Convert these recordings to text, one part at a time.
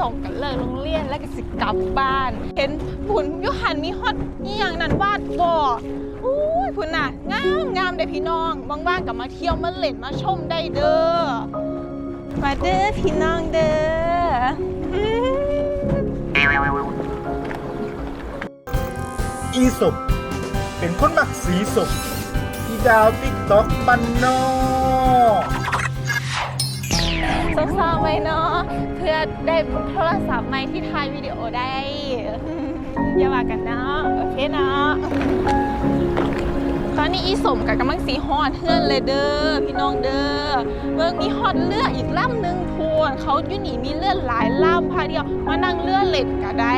ส่งกันเลิกโรงเรียนแล้วก็สิกลับบ้าน เห็นบุญยุหันมีฮอตนี่อย่างนั้นวาดบ่อุ้ยพุ่นน่ะงามงามเด้อพี่น้องว่างๆกับมาเที่ยวมาเล่นมาชมได้เด้อมาเด้อพี่น้องเด้ออืมอีสมเป็นคนมักสีสมอีดาวติ๊กต็อกบันนอกเศร้าๆไหมเนาะเพื่อได้โทรศัพท์ใหม่ที่ถ่ายวิดีโอได้ อย่าว่ากันเนาะโอเคเนาะตอนนี้อีสมกับกำลังสีฮอดเฮือนเลยเด้อพี่น้องเด้อเบิ่งมีฮอดเลืออีกลำหนึ่งพวนเขาอยู่นี่มีเลือดหลายลำพาเดียวมานั่งเลือดเล็ดก็ได้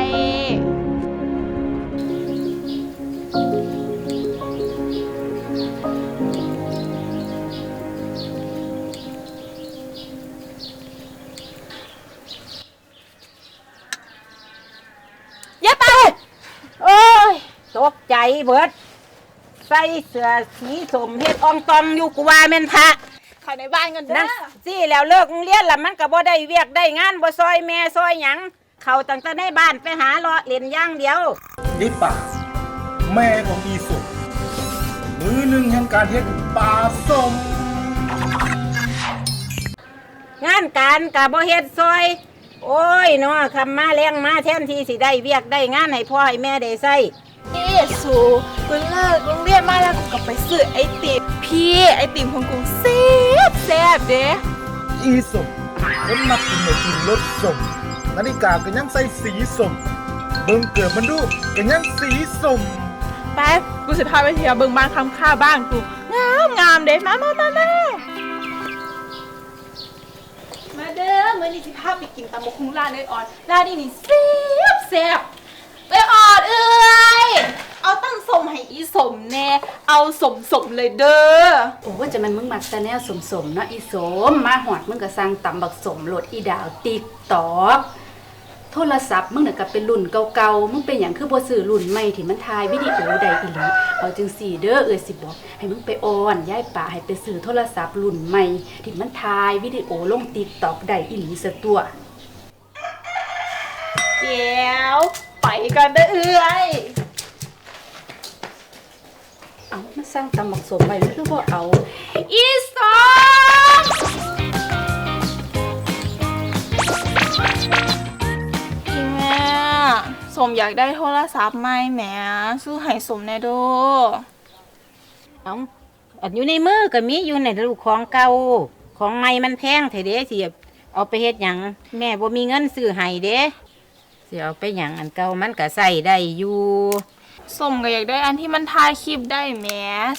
เบิด ใส่เสื้อสีสมเฮ็ดอองตองอยู่กูว่าแม่นพระเข้าในบ้านกันเด้นั่นอสิแล้วเลิกโรงเรียนแล้วมันก็บ่ได้เวียกได้งานบ่ซอยแม่ซอยหยังเข้าตั้งแต่ในบ้านไปหาเลาะเล่นอย่างเดียวยิป่าแม่ของอีสมมือหนึ่งแห่งการเฮ็ดปลาสม งานการก็บ่เฮ็ดซอย โอ้ยเนาะคำมาแรงมาแทนที่สิได้เวียกได้งานให้พ่อให้แม่ได้ใส่ เอสูกูเลิกโรงเรียนมาแล้วกูก็ไปซื้อไอติมพี่ไอติมของกูแซ่บแซ่บเด้อีสมคนมักกินไอติมรสสมนาฬิกาก็ยังใส่สีสมเบิ่งเกิดมันดูก็ยังสีสมไปกูสิพาไปเที่ยวเบิ่งบ้านคำค่าบ้านกูงามงามเด้มามามามามาเด้อมื้อนี้สิพาไปกินตำบักหุ่งร้านเอ้ยออดร้านนี้นี่แซ่บแซ่บ เอ้ยออดเอ้ยเอาตั้งสมให้อีสมแน่ เอาสมสมเลยเด้อโอ้ว่าจะมันมึงมักแต่แนวสมสมๆเนาะอีสม มาหอดมึงก็สั่งตำบักสมโหลดอีดาวติ๊กตอกโทรศัพท์มึงน่ะก็เป็นรุ่นเก่าๆ มึงเป็นอย่างคือบ่ซื้อรุ่นใหม่ที่มันถ่ายวิดีโอได้อีหลีเอาจังสี่เด้อเอ้ยสิบอกให้มึงไปออนย้ายป่าให้ไปซื้อโทรศัพท์รุ่นใหม่ที่มันถ่ายวิดีโอลงติ๊กตอกได้อีหลีซะตัว เดี๋ยว ไปกันเด้อเอ้ยเอามาสร้างตำบักสมไปหรือบ่าเอา อีสมพี่แม่สมอยากได้โทรศัพท์ใหม่แหมซื้อให้สมแน่โดเอาอันอยู่ในมือก็มีอยู่ในลูกของเก่าของใหม่มันแพงแท้เด้สิเอาไปเฮ็ดหยังแม่บ่มีเงินซื้อให้เด้ สิเอาไปหยังอันเก่ามันก็ใส่ได้อยู่สมก็อยากได้อันที่มันถ่ายคลิปได้แหม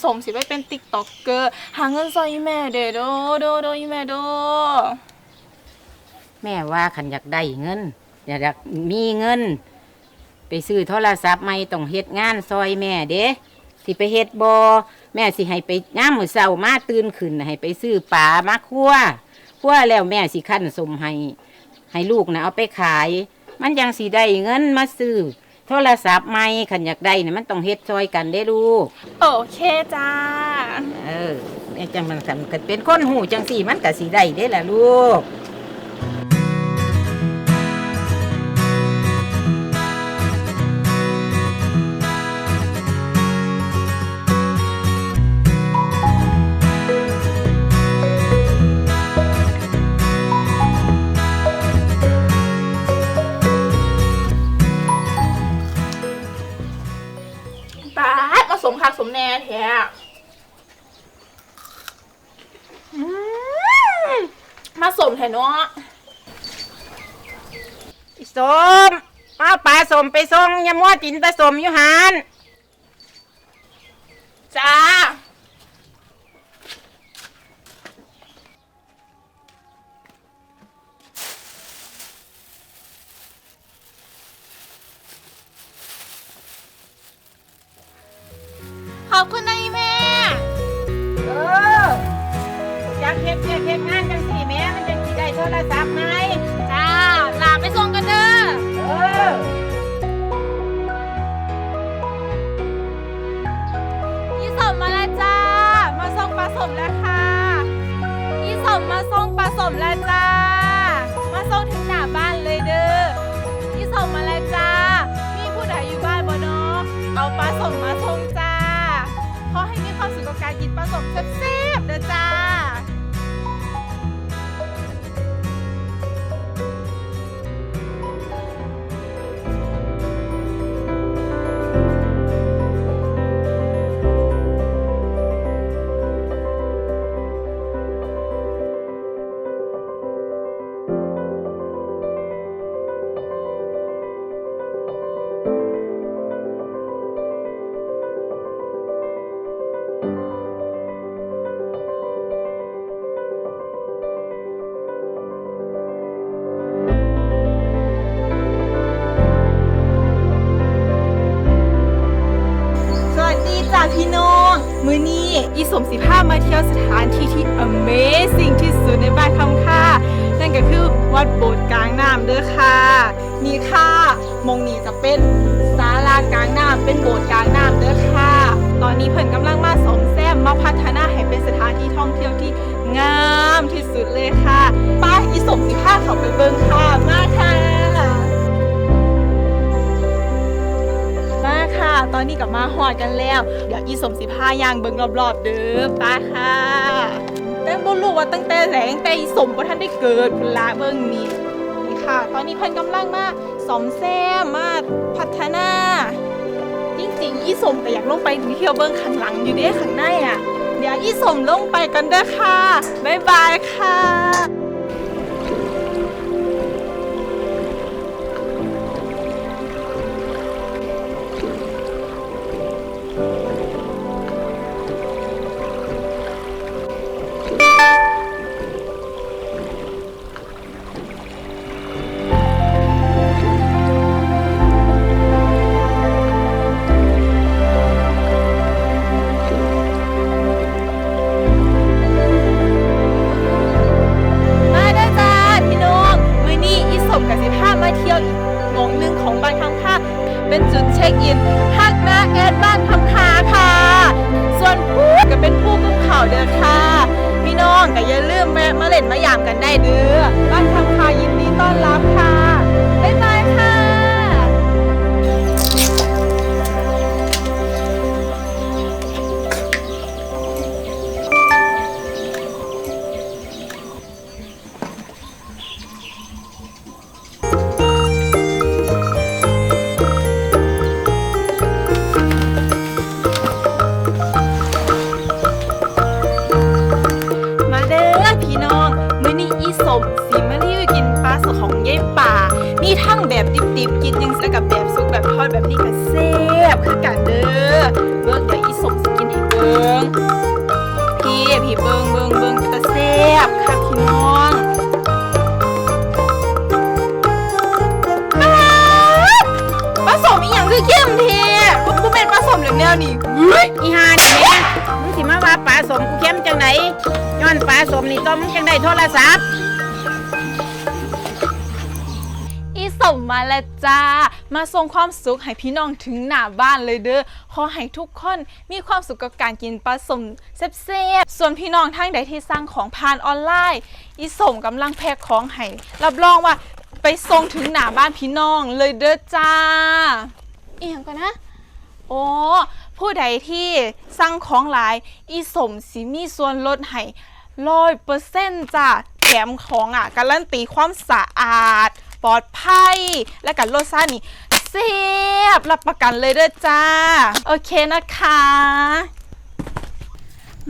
สมสิไปเป็นติ๊กต็อกเกอร์หาเงินซอยอีแม่เด้อโดโดโดอีแม่โดแม่ว่าขันอยากได้เงิน อยากมีเงิน ไปซื้อโทรศัพท์ใหม่ต้องเฮ็ดงานซอยแม่เด้สิไปเฮ็ดบอแม่สิให้ไปย่ามมื้อเช้ามาตื่นขึ้นน่ะให้ไปซื้อปลามาคั่วคั่วแล้วแม่สิคั้นสมให้ให้ลูกนะเอาไปขาย มันยังสิได้เงินมาซื้อโทรศัพท์ใหม่ขันอยากได้เนี่ยมันต้องเฮ็ดซอยกันได้ลูกโอเคจ้า เออแม่จังมันกันเป็นคนหูจังสี่มันก็สิได้ได้ล่ะลูก สมคักสมแน่แท้อืมมาสมแท้เนาะสมเอาปลาสมไปส่งอยามัวจินปลาสมอยู่หานจ้า ข แซ่บๆเด้อจ้า อนี้อีสมสิภามาเที่ยวสถานที่ที่ Amazing ที่สุดในบ้านคำค่า นั่นก็คือวัดโบสถ์กลางน้ำเด้อค่ะ นี่ค่ะมงนี้จะเป็นศาลากลางน้ำเป็นโบสถ์กลางน้ำเด้อค่ะ ตอนนี้เพิ่นกำลังมาสมแซมมาพัฒนาให้เป็นสถานที่ท่องเที่ยวที่งามที่สุดเลยค่ะป้าอีสมสิภาเขาไปเบิ่งค่ะมาค่ะมา อนนี้กับมาหอดกันแล้ว เดี๋ยวอีสมสิพายางเบิงรอบๆเด้อป้าค่ะแต่บ่รู้ว่าตั้งแต่แหลงแต่อีสมบ่ทันได้เกิดพุ่นละเบิ่งนี่นี่ค่ะ ตอนนี้เพิ่นกำลังมาสอมแซมมาพัฒนาจริงๆอีสมก็อยากลงไปเที่ยวเบิ่งข้างหลังอยู่เด้ข้างในอะเดี๋ยวอีสมลงไปกันเด้อค่ะบ๊ายบายค่ะ สมมาแล้วจ้า มาส่งความสุขให้พี่น้องถึงหน้าบ้านเลยเด้อ ขอให้ทุกคนมีความสุขกับการกินปลาสมแซ่บๆ ส่วนพี่น้องทางใดที่สั่งของผ่านออนไลน์ อีสมกำลังแพ็คของให้ รับรองว่าไปส่งถึงหน้าบ้านพี่น้องเลยเด้อจ้าอีหยังก่อนนะ โอ้ ผู้ใดที่สั่งของหลาย อีสมสิมีส่วนลดให้ร้อยเปอร์เซ็นต์จ้ะแถมของอะการันตีความสะอาด ปลอดภัย และกันรสชาตินี่เสียบรับประกันเลยเด้อจ้า โอเคนะคะ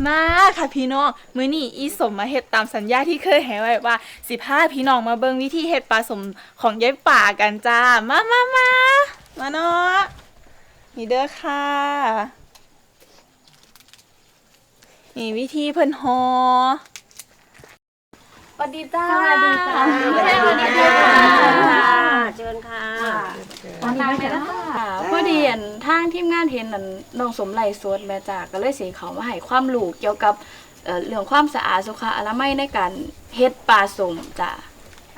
มาค่ะพี่น้อง มื้อนี้อีสมมาเฮ็ดตามสัญญาที่เคยให้ไว้ว่าสิพาพี่น้องมาเบิ่งวิธีเฮ็ดปลาสมของยายป่ากันจ้า มามามามาเนาะนี่เด้อค่ะนี่วิธีเพิ่นฮอ วัสดีจ้าสวัสดีจ้าสวัสดีจ้าเชิญค่ะตอนนี้นะพอดีอันทางทีมงานเห็นอันน้องสมไหลสวดแม่จ้าก็เลยสิเขามาให้ความรู้เกี่ยวกับเอ่อเรื่องความสะอาดสุขอนามัยในการเฮ็ดปลาสมจ้า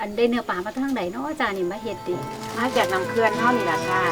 อันได้เนื้อปลามาทางไหนเนาะจานี่มาเฮ็ดดิมาจากน้ำเขื่อนเท่านี่แหละค่ะ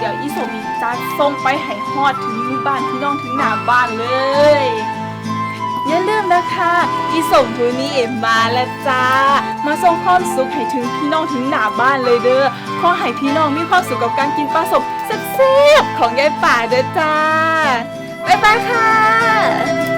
เดี๋ยวอีสมมีจัดส่งไปให้ฮอดถึงมือบ้านพี่น้องถึงหน้าบ้านเลย อย่าลืมนะคะอีสมทูนี้เอ็มมาแล้วจ้า มาส่งความสุขให้ถึงพี่น้องถึงหน้าบ้านเลยเด้อขอให้พี่น้องมีความสุขกับการกินปลาสมแซ่บๆของยายป่าเด้อจ้าบ๊ายบายค่ะ